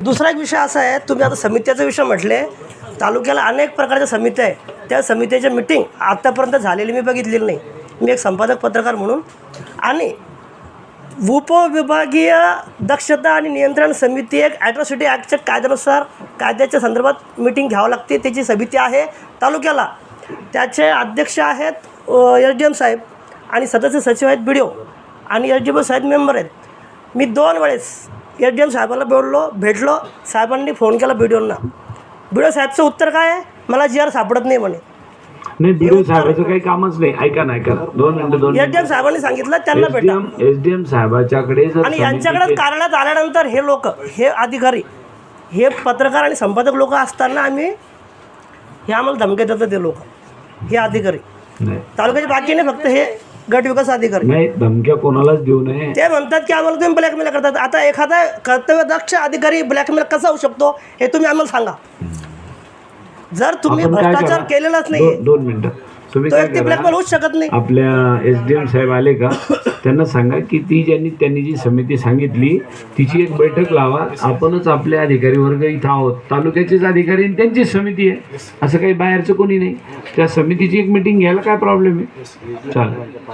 दुसरा एक विषय असा आहे तुम्ही आता समित्याचा विषय म्हटले तालुक्याला अनेक प्रकारच्या समित्या आहे त्या समित्याच्या मिटिंग आत्तापर्यंत झालेली मी बघितलेली नाही. मी एक संपादक पत्रकार म्हणून. आणि उपविभागीय दक्षता आणि नियंत्रण समिती एक ॲट्रॉसिटी ॲक्टच्या कायद्यानुसार कायद्याच्या संदर्भात मिटिंग घ्यावं लागते. त्याची समिती आहे तालुक्याला. त्याचे अध्यक्ष आहेत एस डी एम साहेब आणि सदस्य सचिव आहेत बी डी ओ आणि एस डी एम साहेब मेंबर आहेत. मी दोन वेळेस एस डी एम साहेबांना बोललो भेटलो साहेबांनी फोन केला बी डी ओंना बी डी ओ साहेबचं उत्तर काय आहे? मला जी आर सापडत नाही म्हणे. नाही साहेबाचं काही कामच नाही. ऐका ना ऐका ना. दोन मिनिटं दोन एस डी एम साहेबांनी सांगितलं त्यांना भेटा. एसडीएम एसडीएम साहेबाच्याकडे जर आणि यांच्याकडे समिती- कार्यालयात आल्यानंतर हे लोक हे अधिकारी हे पत्रकार आणि संपादक लोक असताना आम्ही हे आम्हाला धमक्या देतात ते लोक हे अधिकारी. नाही. तालुक्याचे बाकी नाही फक्त हे गट विकास अधिकारी. नाही धमक्या कोणालाच देऊ नये. ते म्हणतात की आम्हाला तुम्ही ब्लॅकमेल करतात. आता एखादा कर्तव्यदक्ष अधिकारी ब्लॅकमेल कसा होऊ शकतो हे तुम्ही आम्हाला सांगा. जर तुम्ही आपण काय भ्रष्टाचार करा? केलेलाच नाही दोन दोन मिनिटं. तुम्ही तो काय व्यक्ती करा? ब्लॅकमेल होऊच शकत नाही. आपल्या एस डी एम साहेब आले का त्यांना सांगा की ती ज्यांनी त्यांनी जी समिती सांगितली तिची एक बैठक लावा. आपणच आपले अधिकारी वर्ग इथं आहोत. तालुक्याचेच अधिकारी आणि त्यांचीच समिती आहे. असं काही बाहेरचं कोणी नाही. त्या समितीची एक मिटिंग घ्यायला काय प्रॉब्लेम आहे? चालेल.